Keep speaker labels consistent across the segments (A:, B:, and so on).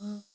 A: Mm-hmm.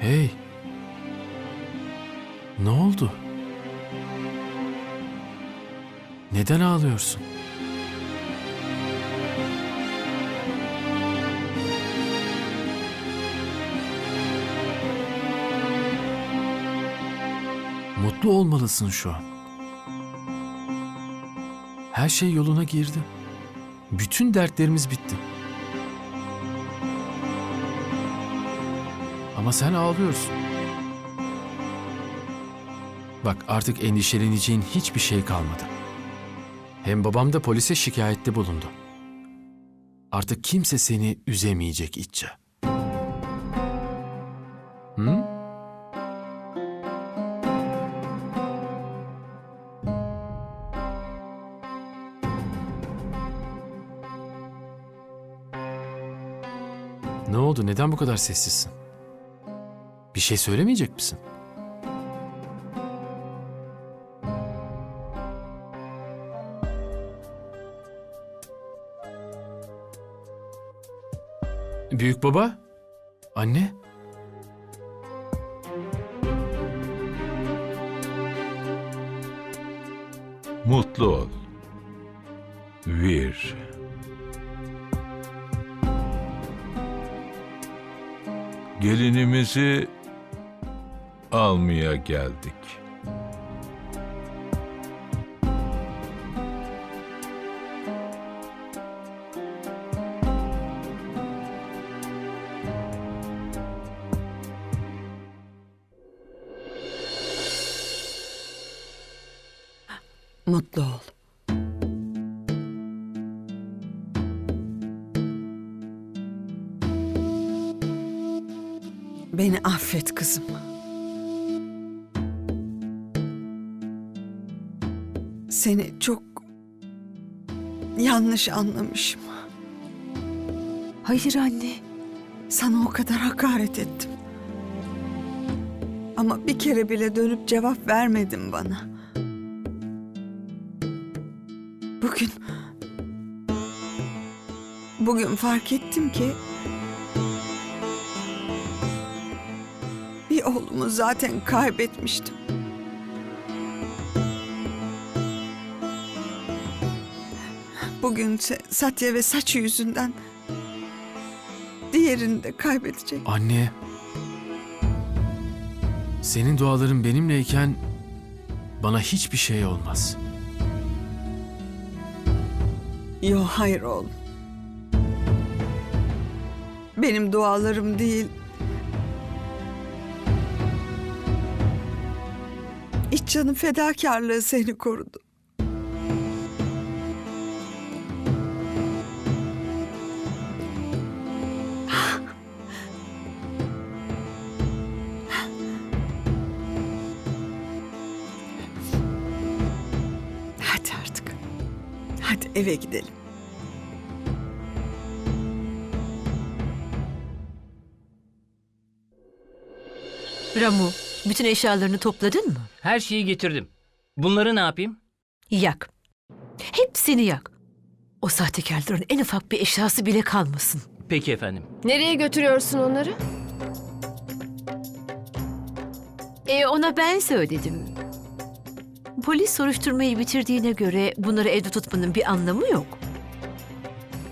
A: Hey. Ne oldu? Neden ağlıyorsun? Mutlu olmalısın şu an. Her şey yoluna girdi. Bütün dertlerimiz bitti. Ama sen ağlıyorsun. Bak artık endişeleneceğin hiçbir şey kalmadı. Hem babam da polise şikayette bulundu. Artık kimse seni üzemeyecek İtça. Hı? Ne oldu? Neden bu kadar sessizsin? Bir şey söylemeyecek misin? Büyük baba? Anne?
B: Mutlu ol. Vir. Gelinimizi almaya geldik.
C: Mutlu ol. Beni affet kızım. Seni çok yanlış anlamışım.
D: Hayır anne.
C: Sana o kadar hakaret ettim. Ama bir kere bile dönüp cevap vermedin bana. Bugün... Bugün fark ettim ki... bir oğlumu zaten kaybetmiştim. Bugünse Satya ve Saçı yüzünden diğerini de kaybedecek.
A: Anne. Senin duaların benimleyken bana hiçbir şey olmaz.
C: Yo hayır oğlum. Benim dualarım değil. İç canın fedakarlığı seni korudu. Eve gidelim.
D: Ramu, bütün eşyalarını topladın mı?
E: Her şeyi getirdim. Bunları ne yapayım?
D: Yak. Hepsini yak. O sahtekarların en ufak bir eşyası bile kalmasın.
E: Peki efendim.
F: Nereye götürüyorsun onları?
D: E ona ben söyledim. Polis soruşturmayı bitirdiğine göre bunları evde tutmanın bir anlamı yok.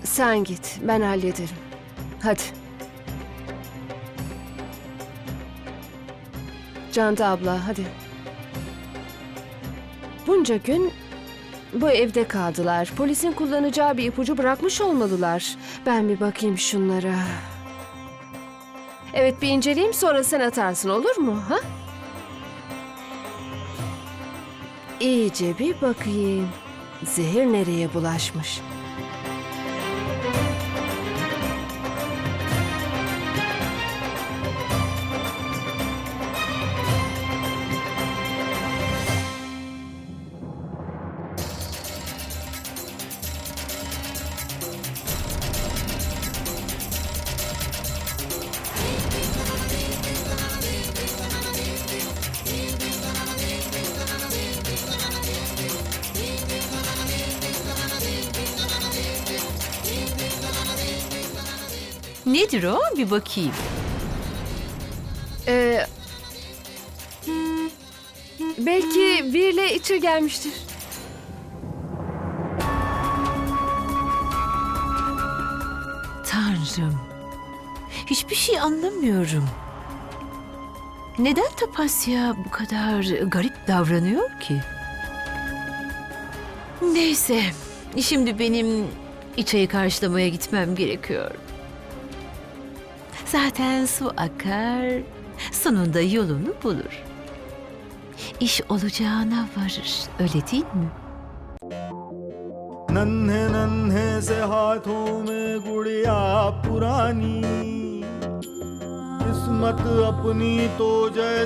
F: Sen git, ben hallederim. Hadi. Canta abla, hadi. Bunca gün bu evde kaldılar. Polisin kullanacağı bir ipucu bırakmış olmalılar. Ben bir bakayım şunlara. Evet bir inceleyeyim sonra sen atarsın olur mu? Ha? İyice bir bakayım. Zehir nereye bulaşmış?
D: Nedir o? Bir bakayım.
F: Ee, belki birle içi gelmiştir.
D: Tanrım. Hiçbir şey anlamıyorum. Neden Tapasya bu kadar garip davranıyor ki? Neyse, şimdi benim İçayı karşılamaya gitmem gerekiyor. Zaten su akar, sonunda yolunu bulur. İş olacağına varır, öyle değil mi?
G: नन्हे नन्हे से हाथों में गुड़िया पुरानी किस्मत अपनी तो जैसे